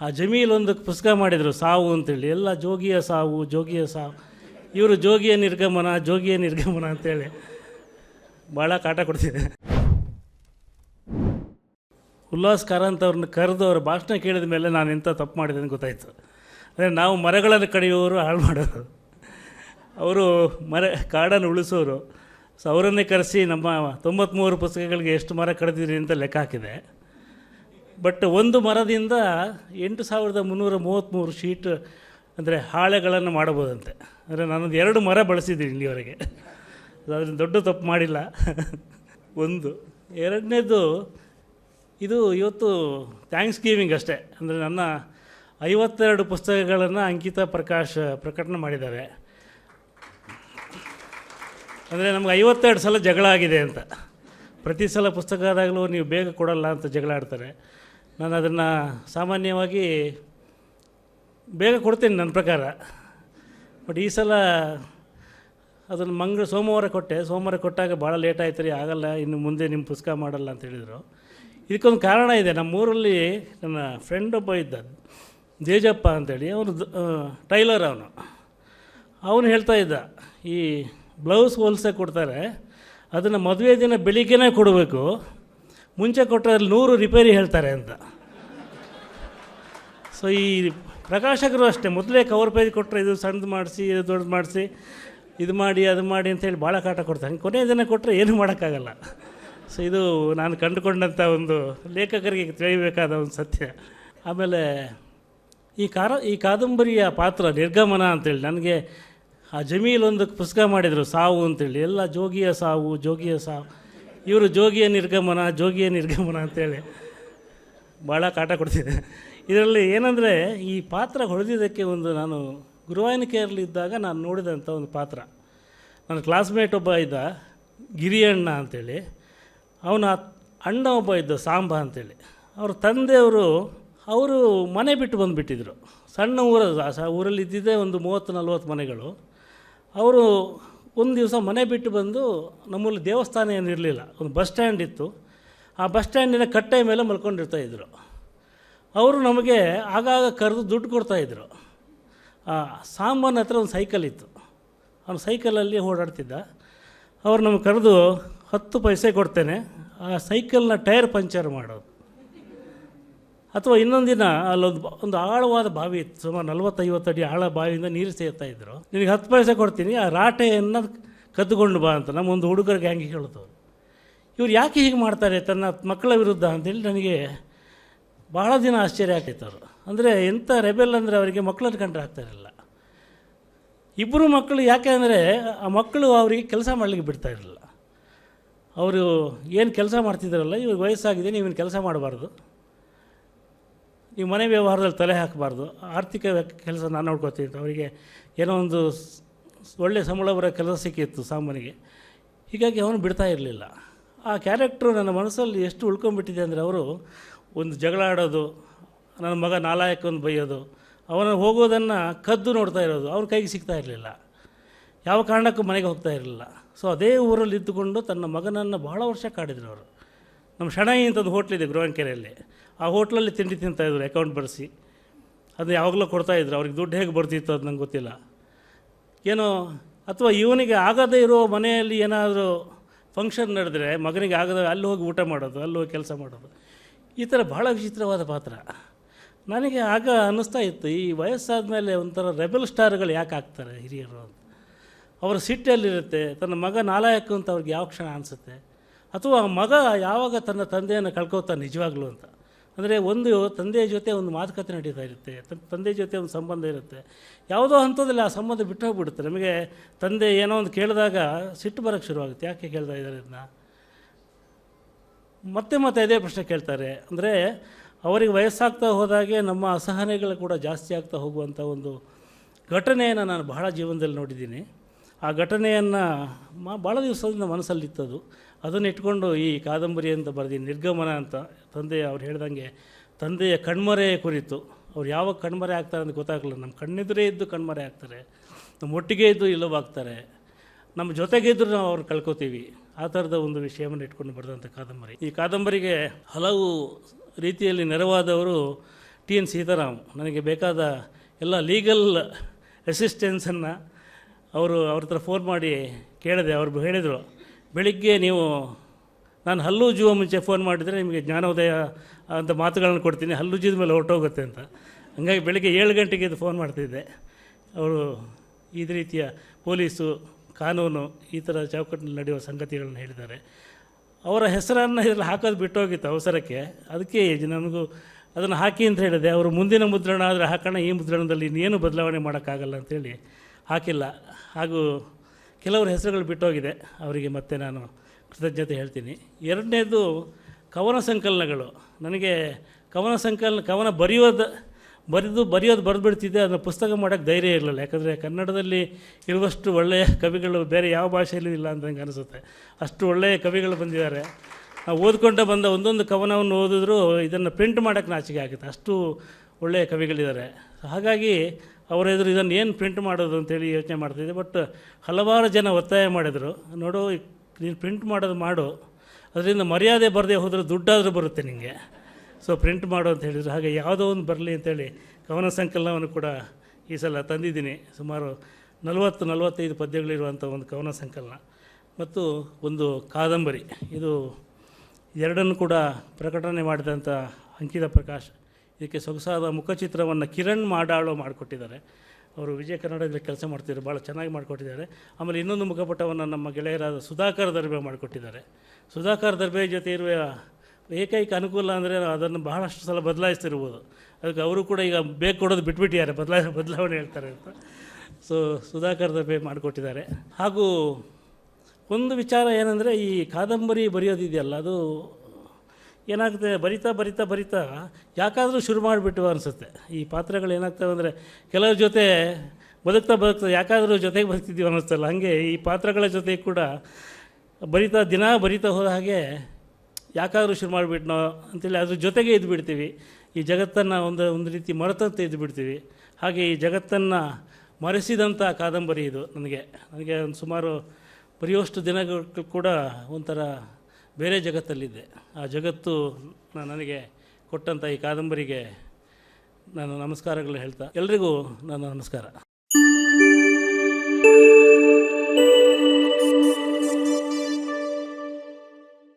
ಆ ಜಮೀಲ್ ಪುಸ್ತಕ ಮಾಡಿದರು, ಸಾವು ಅಂತೇಳಿ. ಎಲ್ಲ ಜೋಗಿಯ ಸಾವು ಜೋಗಿಯ ಸಾವು. ಇವರು ಜೋಗಿಯ ನಿರ್ಗಮನ ಜೋಗಿಯ ನಿರ್ಗಮನ ಅಂತೇಳಿ. ಭಾಳ ಕಾಟ ಕೊಡ್ತಿದೆ. ಉಲ್ಲಾಸ್ ಕಾರಂತ್ ಅವ್ರನ್ನ ಕರೆದು ಅವ್ರ ಭಾಷಣ ಕೇಳಿದ ಮೇಲೆ ನಾನು ಎಂಥ ತಪ್ಪು ಮಾಡಿದೆ ಅಂತ ಗೊತ್ತಾಯಿತು. ಅಂದರೆ ನಾವು ಮರಗಳನ್ನು ಕಡಿಯೋರು ಹಾಳು ಮಾಡೋರು. ಅವರು ಮರ, ಕಾಡನ್ನು ಉಳಿಸೋರು. ಸೊ ಅವರನ್ನೇ ಕರೆಸಿ ನಮ್ಮ ತೊಂಬತ್ತ್ಮೂರು ಪುಸ್ತಕಗಳಿಗೆ ಎಷ್ಟು ಮರ ಕಡಿದಿರಿ ಅಂತ ಲೆಕ್ಕ ಹಾಕಿದೆ. ಬಟ್ ಒಂದು ಮರದಿಂದ ಎಂಟು ಸಾವಿರದ ಮುನ್ನೂರ ಮೂವತ್ತ್ಮೂರು ಶೀಟ್ ಅಂದರೆ ಹಾಳೆಗಳನ್ನು ಮಾಡಬಹುದಂತೆ. ಅಂದರೆ ನಾನೊಂದು ಎರಡು ಮರ ಬಳಸಿದ್ದೀನಿ ಇಲ್ಲಿವರೆಗೆ. ಅದರಿಂದ ದೊಡ್ಡ ತಪ್ಪು ಮಾಡಿಲ್ಲ. ಒಂದು. ಎರಡನೇದು, ಇದು ಇವತ್ತು ಥ್ಯಾಂಕ್ಸ್ ಗಿವಿಂಗ್ ಅಷ್ಟೇ. ಅಂದರೆ ನನ್ನ ಐವತ್ತೆರಡು ಪುಸ್ತಕಗಳನ್ನು ಅಂಕಿತ ಪ್ರಕಾಶ್ ಪ್ರಕಟಣೆ ಮಾಡಿದ್ದಾರೆ. ಅಂದರೆ ನಮ್ಗೆ ಐವತ್ತೆರಡು ಸಲ ಜಗಳ ಆಗಿದೆ ಅಂತ. ಪ್ರತಿ ಸಲ ಪುಸ್ತಕ ಆದಾಗಲೂ ನೀವು ಬೇಗ ಕೊಡಲ್ಲ ಅಂತ ಜಗಳ ಆಡ್ತಾರೆ. ನಾನು ಅದನ್ನು ಸಾಮಾನ್ಯವಾಗಿ ಬೇಗ ಕೊಡ್ತೀನಿ ನನ್ನ ಪ್ರಕಾರ. ಬಟ್ ಈ ಸಲ ಅದನ್ನು ಮಂಗಳ ಸೋಮವಾರ ಕೊಟ್ಟೆ. ಸೋಮವಾರ ಕೊಟ್ಟಾಗ ಭಾಳ ಲೇಟ್ ಆಯ್ತು ರೀ, ಆಗಲ್ಲ. ಇನ್ನು ಮುಂದೆ ನಿಮ್ಮ ಪುಸ್ತಕ ಮಾಡಲ್ಲ ಅಂತ ಹೇಳಿದರು. ಇದಕ್ಕೊಂದು ಕಾರಣ ಇದೆ. ನಮ್ಮೂರಲ್ಲಿ ನನ್ನ ಫ್ರೆಂಡ್ ಒಬ್ಬ ಇದ್ದ ದೇಜಪ್ಪ ಅಂತೇಳಿ. ಅವನು ಟೈಲರ್ ಅವನು. ಅವನು ಹೇಳ್ತಾ ಇದ್ದ, ಈ ಬ್ಲೌಸ್ ಹೊಲ್ಸೆ ಕೊಡ್ತಾರೆ. ಅದನ್ನು ಮದುವೆ ದಿನ ಬೆಳಿಗ್ಗೆನೇ ಕೊಡಬೇಕು. ಮುಂಚೆ ಕೊಟ್ಟರೆ ಅಲ್ಲಿ ನೂರು ರಿಪೇರಿ ಹೇಳ್ತಾರೆ ಅಂತ. ಸೊ ಈ ಪ್ರಕಾಶಕರು ಅಷ್ಟೇ. ಮೊದಲೇ ಕವರ್ ಪೇಜ್ ಕೊಟ್ಟರೆ ಇದು ಸಣ್ಣದು ಮಾಡಿಸಿ, ಇದು ದೊಡ್ಡದು ಮಾಡಿಸಿ, ಇದು ಮಾಡಿ, ಅದು ಮಾಡಿ ಅಂತೇಳಿ ಭಾಳ ಕಾಟ ಕೊಡ್ತಾರೆ. ಕೊನೆಯ ದಿನ ಕೊಟ್ಟರೆ ಏನೂ ಮಾಡೋಕ್ಕಾಗಲ್ಲ. ಸೊ ಇದು ನಾನು ಕಂಡುಕೊಂಡಂಥ ಒಂದು ಲೇಖಕರಿಗೆ ತಿಳಿಯಬೇಕಾದ ಒಂದು ಸತ್ಯ. ಆಮೇಲೆ ಈ ಕಾರ, ಈ ಕಾದಂಬರಿಯ ಪಾತ್ರ ನಿರ್ಗಮನ ಅಂತೇಳಿ. ನನಗೆ ಆ ಜಮೀಲ್ ಒಂದು ಪುಸ್ತಕ ಮಾಡಿದರು, ಸಾವು ಅಂತೇಳಿ. ಎಲ್ಲ ಜೋಗಿಯ ಸಾವು ಜೋಗಿಯ ಸಾವು. ಇವರು ಜೋಗಿಯ ನಿರ್ಗಮನ ಜೋಗಿಯ ನಿರ್ಗಮನ ಅಂತೇಳಿ. ಭಾಳ ಕಾಟ ಕೊಡ್ತಿದೆ. ಇದರಲ್ಲಿ ಏನಂದರೆ, ಈ ಪಾತ್ರ ಹೊಡೆದಿದ್ದಕ್ಕೆ ಒಂದು ನಾನು ಗುರುವಾಯಿನಿಕೆಯಲ್ಲಿದ್ದಾಗ ನಾನು ನೋಡಿದಂಥ ಒಂದು ಪಾತ್ರ. ನನ್ನ ಕ್ಲಾಸ್ಮೇಟ್ ಒಬ್ಬ ಇದ್ದ, ಗಿರಿಯಣ್ಣ ಅಂತೇಳಿ. ಅವನ ಅಣ್ಣ ಒಬ್ಬ ಇದ್ದ, ಸಾಂಬ ಅಂತೇಳಿ. ಅವ್ರ ತಂದೆಯವರು, ಅವರು ಮನೆ ಬಿಟ್ಟು ಬಂದುಬಿಟ್ಟಿದ್ರು. ಸಣ್ಣ ಊರ ಊರಲ್ಲಿ ಇದ್ದಿದ್ದೇ ಒಂದು ಮೂವತ್ತು ನಲ್ವತ್ತು ಮನೆಗಳು. ಅವರು ಒಂದು ದಿವಸ ಮನೆ ಬಿಟ್ಟು ಬಂದು ನಮ್ಮಲ್ಲಿ ದೇವಸ್ಥಾನ ಏನಿರಲಿಲ್ಲ ಒಂದು ಬಸ್ ಸ್ಟ್ಯಾಂಡ್ ಇತ್ತು. ಆ ಬಸ್ ಸ್ಟ್ಯಾಂಡಿನ ಕಟ್ಟೆ ಮೇಲೆ ಮಲ್ಕೊಂಡಿರ್ತಾಯಿದ್ರು ಅವರು ನಮಗೆ ಆಗಾಗ ಕರೆದು ದುಡ್ಡು ಕೊಡ್ತಾಯಿದ್ರು ಸಾಂಬನ ಹತ್ರ ಒಂದು ಸೈಕಲ್ ಇತ್ತು. ಅವನು ಸೈಕಲಲ್ಲಿ ಓಡಾಡ್ತಿದ್ದ. ಅವ್ರು ನಮಗೆ ಕರೆದು ಹತ್ತು ಪೈಸೆ ಕೊಡ್ತೇನೆ. ಆ ಸೈಕಲ್ನ ಟೈರ್ ಪಂಚರ್ ಮಾಡೋದು. ಅಥವಾ ಇನ್ನೊಂದು ದಿನ ಅಲ್ಲೊಂದು ಒಂದು ಆಳವಾದ ಬಾವಿ ಇತ್ತು, ಸುಮಾರು ನಲ್ವತ್ತೈವತ್ತು ಅಡಿ ಆಳ ಬಾವಿಯಿಂದ ನೀರು ಸೇರ್ತಾ ಇದ್ದರು ನಿನಗೆ ಹತ್ತು ಪೈಸೆ ಕೊಡ್ತೀನಿ, ಆ ರಾಟೆಯನ್ನು ಕದ್ದುಕೊಂಡು ಬಾ ಅಂತ ನಮ್ಮ ಒಂದು ಹುಡುಗರ ಗ್ಯಾಂಗಿ ಹೇಳ್ತವ್ರು ಇವ್ರು ಯಾಕೆ ಹೀಗೆ ಮಾಡ್ತಾರೆ ತನ್ನ ಮಕ್ಕಳ ವಿರುದ್ಧ ಅಂತೇಳಿ ನನಗೆ ಭಾಳ ದಿನ ಆಶ್ಚರ್ಯ ಅವರು ಅಂದರೆ ಎಂಥ ರೆಬೆಲ್ ಅಂದರೆ ಅವರಿಗೆ ಮಕ್ಕಳನ್ನು ಕಂಡ್ರೆ ಆಗ್ತಾ ಇರಲಿಲ್ಲ. ಇಬ್ಬರು ಮಕ್ಕಳು ಯಾಕೆ ಅಂದರೆ ಆ ಮಕ್ಕಳು ಅವರಿಗೆ ಕೆಲಸ ಮಾಡಲಿಕ್ಕೆ ಬಿಡ್ತಾ ಇರಲಿಲ್ಲ. ಅವರು ಏನು ಕೆಲಸ ಮಾಡ್ತಿದ್ದಾರಲ್ಲ, ಇವ್ರಿಗೆ ವಯಸ್ಸಾಗಿದೆ, ನೀವೇನು ಕೆಲಸ ಮಾಡಬಾರ್ದು. ನೀವು ಮನೆ ವ್ಯವಹಾರದಲ್ಲಿ ತಲೆ ಹಾಕಬಾರ್ದು. ಆರ್ಥಿಕ ಕೆಲಸ ನಾನು ನೋಡ್ಕೋತೀನಿ ಅವರಿಗೆ ಏನೋ ಒಂದು ಒಳ್ಳೆ ಸಂಬಳ ಬರೋ ಕೆಲಸ ಸಿಕ್ಕಿತ್ತು ಸಾಮಾನಿಗೆ ಹೀಗಾಗಿ ಅವನು ಬಿಡ್ತಾ ಇರಲಿಲ್ಲ. ಆ ಕ್ಯಾರೆಕ್ಟ್ರು ನನ್ನ ಮನಸ್ಸಲ್ಲಿ ಎಷ್ಟು ಉಳ್ಕೊಂಡ್ಬಿಟ್ಟಿದೆ ಅಂದರೆ ಅವರು ಒಂದು ಜಗಳ ಆಡೋದು, ನನ್ನ ಮಗ ನಾಲಾಯಕ್ಕೊಂದು ಬೈಯೋದು, ಅವನ ಹೋಗೋದನ್ನು ಕದ್ದು ನೋಡ್ತಾ ಇರೋದು, ಅವ್ರ ಕೈಗೆ ಸಿಗ್ತಾ ಇರಲಿಲ್ಲ. ಯಾವ ಕಾರಣಕ್ಕೂ ಮನೆಗೆ ಹೋಗ್ತಾ ಇರಲಿಲ್ಲ. ಸೊ ಅದೇ ಊರಲ್ಲಿ ಇದ್ದುಕೊಂಡು ತನ್ನ ಮಗನನ್ನು ಬಹಳ ವರ್ಷ ಕಾಡಿದ್ರು ಅವರು. ನಮ್ಮ ಶಣೈ ಒಂದು ಹೋಟ್ಲಿದೆ ಗೃಹಂಕೆರೆಯಲ್ಲಿ ಆ ಹೋಟ್ಲಲ್ಲಿ ತಿಂಡಿ ತಿಂತಾಯಿದ್ರು ಅಕೌಂಟ್ ಬರೆಸಿ. ಅದು ಯಾವಾಗಲೂ ಕೊಡ್ತಾಯಿದ್ರು ಅವ್ರಿಗೆ ದುಡ್ಡು ಹೇಗೆ ಬರ್ತಿತ್ತು ಅದು ನಂಗೆ ಗೊತ್ತಿಲ್ಲ. ಏನೋ, ಅಥವಾ ಇವನಿಗೆ ಆಗದೇ ಇರೋ ಮನೆಯಲ್ಲಿ ಏನಾದರೂ ಫಂಕ್ಷನ್ ನಡೆದ್ರೆ, ಮಗನಿಗೆ ಆಗದ ಅಲ್ಲಿ ಹೋಗಿ ಊಟ ಮಾಡೋದು, ಅಲ್ಲಿ ಹೋಗಿ ಕೆಲಸ ಮಾಡೋದು, ಈ ಥರ ಭಾಳ ವಿಚಿತ್ರವಾದ ಪಾತ್ರ. ನನಗೆ ಆಗ ಅನ್ನಿಸ್ತಾ ಇತ್ತು, ಈ ವಯಸ್ಸಾದ ಮೇಲೆ ಒಂಥರ ರೆಬೆಲ್ ಸ್ಟಾರ್ಗಳು ಯಾಕೆ ಆಗ್ತಾರೆ ಹಿರಿಯರು ಅಂತ. ಅವರ ಸಿಟ್ಟಲ್ಲಿರುತ್ತೆ, ತನ್ನ ಮಗ ನಾಲಾಯಕ ಅಂತ ಅವ್ರಿಗೆ ಯಾವ ಕ್ಷಣ ಅನಿಸುತ್ತೆ? ಅಥವಾ ಮಗ ಯಾವಾಗ ತನ್ನ ತಂದೆಯನ್ನು ಕಳ್ಕೊತಾನೆ ನಿಜವಾಗ್ಲೂ ಅಂತ. ಅಂದರೆ ಒಂದು ತಂದೆಯ ಜೊತೆ ಒಂದು ಮಾತುಕತೆ ನಡೀತಾ ಇರುತ್ತೆ ತಂದೆ ಜೊತೆ ಒಂದು ಸಂಬಂಧ ಇರುತ್ತೆ. ಯಾವುದೋ ಹಂತದಲ್ಲಿ ಆ ಸಂಬಂಧ ಬಿಟ್ಟು ಹೋಗ್ಬಿಡುತ್ತೆ. ನಮಗೆ ತಂದೆ ಏನೋ ಒಂದು ಕೇಳಿದಾಗ ಸಿಟ್ಟು ಬರೋಕ್ಕೆ ಶುರುವಾಗುತ್ತೆ. ಯಾಕೆ ಕೇಳ್ತಾ ಇದ್ದಾರೆ ಇದನ್ನ? ಮತ್ತೆ ಮತ್ತೆ ಅದೇ ಪ್ರಶ್ನೆ ಕೇಳ್ತಾರೆ. ಅಂದರೆ ಅವರಿಗೆ ವಯಸ್ಸಾಗ್ತಾ ಹೋದಾಗೆ ನಮ್ಮ ಅಸಹನೆಗಳು ಕೂಡ ಜಾಸ್ತಿ ಆಗ್ತಾ ಹೋಗುವಂಥ ಒಂದು ಘಟನೆಯನ್ನು ನಾನು ಬಹಳ ಜೀವನದಲ್ಲಿ ನೋಡಿದ್ದೀನಿ. ಆ ಘಟನೆಯನ್ನು ಮಾ ಭಾಳ ದಿವಸದಿಂದ ಮನಸ್ಸಲ್ಲಿತ್ತದು. ಅದನ್ನು ಇಟ್ಕೊಂಡು ಈ ಕಾದಂಬರಿ ಅಂತ ಬರೆದಿ, ನಿರ್ಗಮನ ಅಂತ ತಂದೆ ಅವ್ರು ಹೇಳ್ದಂಗೆ, ತಂದೆಯ ಕಣ್ಮರೆ ಕುರಿತು, ಅವ್ರು ಯಾವಾಗ ಕಣ್ಮರೆ ಆಗ್ತಾರೆ ಅಂತ ಗೊತ್ತಾಗಲ್ಲ ನಮ್ಮ ಕಣ್ಣೆದುರೇ ಇದ್ದು ಕಣ್ಮರೆ ಆಗ್ತಾರೆ, ನಮ್ಮ ಒಟ್ಟಿಗೆ ಇದ್ದು ಇಲ್ಲವಾಗ್ತಾರೆ, ನಮ್ಮ ಜೊತೆಗಿದ್ದರೂ ನಾವು ಅವ್ರು ಕಳ್ಕೊತೀವಿ. ಆ ಥರದ ಒಂದು ವಿಷಯವನ್ನು ಇಟ್ಕೊಂಡು ಬರೆದಂಥ ಕಾದಂಬರಿ. ಈ ಕಾದಂಬರಿಗೆ ಹಲವು ರೀತಿಯಲ್ಲಿ ನೆರವಾದವರು ಟಿ ಎನ್ ಸೀತಾರಾಮ್. ನನಗೆ ಬೇಕಾದ ಎಲ್ಲ ಲೀಗಲ್ ಅಸಿಸ್ಟೆನ್ಸನ್ನು ಅವರು ಅವ್ರ ಹತ್ರ ಫೋನ್ ಮಾಡಿ ಕೇಳಿದೆ. ಅವ್ರು ಹೇಳಿದರು ಬೆಳಿಗ್ಗೆ ನೀವು ನಾನು ಹಲ್ಲು ಮುಂಚೆ ಫೋನ್ ಮಾಡಿದರೆ ನಿಮಗೆ ಜ್ಞಾನೋದಯ ಅಂತ ಮಾತುಗಳನ್ನು ಕೊಡ್ತೀನಿ. ಹಲ್ಲು ಮೇಲೆ ಹೊರಟೋಗುತ್ತೆ ಅಂತ. ಹಂಗಾಗಿ ಬೆಳಿಗ್ಗೆ ಏಳು ಗಂಟೆಗೆ ಇದು ಫೋನ್ ಮಾಡ್ತಿದ್ದೆ. ಅವರು ಇದು ರೀತಿಯ ಪೊಲೀಸು, ಕಾನೂನು ಈ ಥರ ಚೌಕಟ್ಟಿನಲ್ಲಿ ನಡೆಯುವ ಸಂಗತಿಗಳನ್ನ ಹೇಳಿದ್ದಾರೆ. ಅವರ ಹೆಸರನ್ನು ಇದರಲ್ಲಿ ಹಾಕೋದು ಬಿಟ್ಟೋಗಿತ್ತು ಅವಸರಕ್ಕೆ. ಅದಕ್ಕೆ ನನಗೂ ಅದನ್ನು ಹಾಕಿ ಅಂತ ಹೇಳಿದೆ. ಅವರು ಮುಂದಿನ ಮುದ್ರಣ ಆದರೆ ಹಾಕೋಣ, ಈ ಮುದ್ರಣದಲ್ಲಿ ಇನ್ನೇನು ಬದಲಾವಣೆ ಮಾಡೋಕ್ಕಾಗಲ್ಲ ಅಂತೇಳಿ ಹಾಕಿಲ್ಲ. ಹಾಗೂ ಕೆಲವರ ಹೆಸರುಗಳು ಬಿಟ್ಟೋಗಿದೆ. ಅವರಿಗೆ ಮತ್ತೆ ನಾನು ಕೃತಜ್ಞತೆ ಹೇಳ್ತೀನಿ. ಎರಡನೇದು ಕವನ ಸಂಕಲನಗಳು. ನನಗೆ ಕವನ ಸಂಕಲನ, ಕವನ ಬರೆಯೋದು, ಬರೆದು, ಬರೆಯೋದು ಬರೆದ್ಬಿಡ್ತಿದ್ದೆ ಅದನ್ನು ಪುಸ್ತಕ ಮಾಡೋಕ್ಕೆ ಧೈರ್ಯ ಇರಲಿಲ್ಲ. ಯಾಕಂದರೆ ಕನ್ನಡದಲ್ಲಿ ಇರುವಷ್ಟು ಒಳ್ಳೆಯ ಕವಿಗಳು ಬೇರೆ ಯಾವ ಭಾಷೆಯಲ್ಲೂ ಇಲ್ಲ ಅಂತ ನನಗೆ ಅನಿಸುತ್ತೆ. ಅಷ್ಟು ಒಳ್ಳೆಯ ಕವಿಗಳು ಬಂದಿದ್ದಾರೆ. ನಾವು ಓದ್ಕೊಂಡ ಬಂದ ಒಂದೊಂದು ಕವನವನ್ನು ಓದಿದ್ರು ಇದನ್ನು ಪ್ರಿಂಟ್ ಮಾಡೋಕ್ಕೆ ನಾಚಿಕೆ ಆಗುತ್ತೆ. ಅಷ್ಟು ಒಳ್ಳೆಯ ಕವಿಗಳಿದ್ದಾರೆ. ಹಾಗಾಗಿ ಅವರ ಎದುರು ಇದನ್ನು ಏನು ಪ್ರಿಂಟ್ ಮಾಡೋದು ಅಂತೇಳಿ ಯೋಚನೆ ಮಾಡ್ತಿದ್ದೆ ಬಟ್ ಹಲವಾರು ಜನ ಒತ್ತಾಯ ಮಾಡಿದರು. ನೋಡು ನೀನು ಪ್ರಿಂಟ್ ಮಾಡೋದು ಮಾಡು. ಅದರಿಂದ ಮರ್ಯಾದೆ ಬರದೇ ಹೋದರೆ ದುಡ್ಡಾದರೂ ಬರುತ್ತೆ ನಿಮಗೆ ಸೊ ಪ್ರಿಂಟ್ ಮಾಡು ಅಂತ ಹೇಳಿದರು. ಹಾಗೆ ಯಾವುದೋ ಒಂದು ಬರಲಿ ಅಂತೇಳಿ ಕವನ ಸಂಕಲನವನ್ನು ಕೂಡ ಈ ಸಲ ತಂದಿದ್ದೀನಿ. ಸುಮಾರು ನಲವತ್ತು, ನಲವತ್ತೈದು ಪದ್ಯಗಳಿರುವಂಥ ಒಂದು ಕವನ ಸಂಕಲನ. ಮತ್ತು ಒಂದು ಕಾದಂಬರಿ. ಇದು ಎರಡನ್ನು ಕೂಡ ಪ್ರಕಟಣೆ ಮಾಡಿದಂಥ ಅಂಕಿತ ಪ್ರಕಾಶ್ ಇದಕ್ಕೆ ಸೊಗಸಾದ ಮುಖಚಿತ್ರವನ್ನು ಕಿರಣ್ ಮಾಡಾಳು ಮಾಡಿಕೊಟ್ಟಿದ್ದಾರೆ. ಅವರು ವಿಜಯ ಕರ್ನಾಟಕದಲ್ಲಿ ಕೆಲಸ ಮಾಡ್ತಿದ್ದಾರೆ ಭಾಳ ಚೆನ್ನಾಗಿ ಮಾಡಿಕೊಟ್ಟಿದ್ದಾರೆ. ಆಮೇಲೆ ಇನ್ನೊಂದು ಮುಖಪಟವನ್ನು ನಮ್ಮ ಗೆಳೆಯರಾದ ಸುಧಾಕರ್ ದರ್ಬೆ ಮಾಡಿಕೊಟ್ಟಿದ್ದಾರೆ. ಸುಧಾಕರ್ ದರ್ಬೆ ಜೊತೆ ಇರುವ ಏಕೈಕ ಅನುಕೂಲ ಅಂದರೆ ಅದನ್ನು ಬಹಳಷ್ಟು ಸಲ ಬದಲಾಯಿಸ್ತಿರ್ಬೋದು. ಅದಕ್ಕೆ ಅವರು ಕೂಡ ಈಗ ಬೇಕು ಕೊಡೋದು ಬಿಟ್ಬಿಟ್ಟಿದ್ದಾರೆ, ಬದಲಾ, ಬದಲಾವಣೆ ಹೇಳ್ತಾರೆ ಅಂತ. ಸೊ ಸುಧಾಕರ್ ದರ್ಬೆ ಮಾಡಿಕೊಟ್ಟಿದ್ದಾರೆ. ಹಾಗೂ ಒಂದು ವಿಚಾರ ಏನಂದರೆ ಈ ಕಾದಂಬರಿ ಬರೆಯೋದಿದೆಯಲ್ಲ, ಅದು ಏನಾಗುತ್ತೆ? ಬರಿತಾ ಬರಿತಾ ಬರಿತಾ ಯಾಕಾದರೂ ಶುರು ಮಾಡಿಬಿಟ್ಟು ಅನಿಸುತ್ತೆ. ಈ ಪಾತ್ರಗಳು ಏನಾಗ್ತವೆ ಅಂದರೆ ಕೆಲವ್ರ ಜೊತೆ ಬದುಕ್ತಾ ಬದುಕ್ತಾ ಯಾಕಾದರೂ ಜೊತೆಗೆ ಬದುಕ್ತಿದ್ದೀವಿ ಅನ್ನಿಸ್ತಲ್ಲ ಹಾಗೆ ಈ ಪಾತ್ರಗಳ ಜೊತೆ ಕೂಡ ಬರಿತಾ ದಿನ ಬರಿತಾ ಹೋದ ಹಾಗೆ ಯಾಕಾದರೂ ಶುರು ಮಾಡಿಬಿಟ್ನೋ ಅಂತೇಳಿ ಅದ್ರ ಜೊತೆಗೆ ಇದ್ದು ಬಿಡ್ತೀವಿ ಈ ಜಗತ್ತನ್ನು ಒಂದು ಒಂದು ರೀತಿ ಮರೆತಂತೆ ಇದ್ದು ಬಿಡ್ತೀವಿ ಹಾಗೆ ಈ ಜಗತ್ತನ್ನು ಮರೆಸಿದಂಥ ಕಾದಂಬರಿ ಇದು ನನಗೆ. ನನಗೆ ಒಂದು ಸುಮಾರು ಬರೆಯುವಷ್ಟು ದಿನಗಳು ಕೂಡ ಒಂಥರ ಬೇರೆ ಜಗತ್ತಲ್ಲಿದ್ದೆ ಆ ಜಗತ್ತು ನನಗೆ ಕೊಟ್ಟಂಥ ಈ ಕಾದಂಬರಿಗೆ ನಾನು ನಮಸ್ಕಾರಗಳು ಹೇಳ್ತಾ ಎಲ್ರಿಗೂ ನನ್ನ ನಮಸ್ಕಾರ.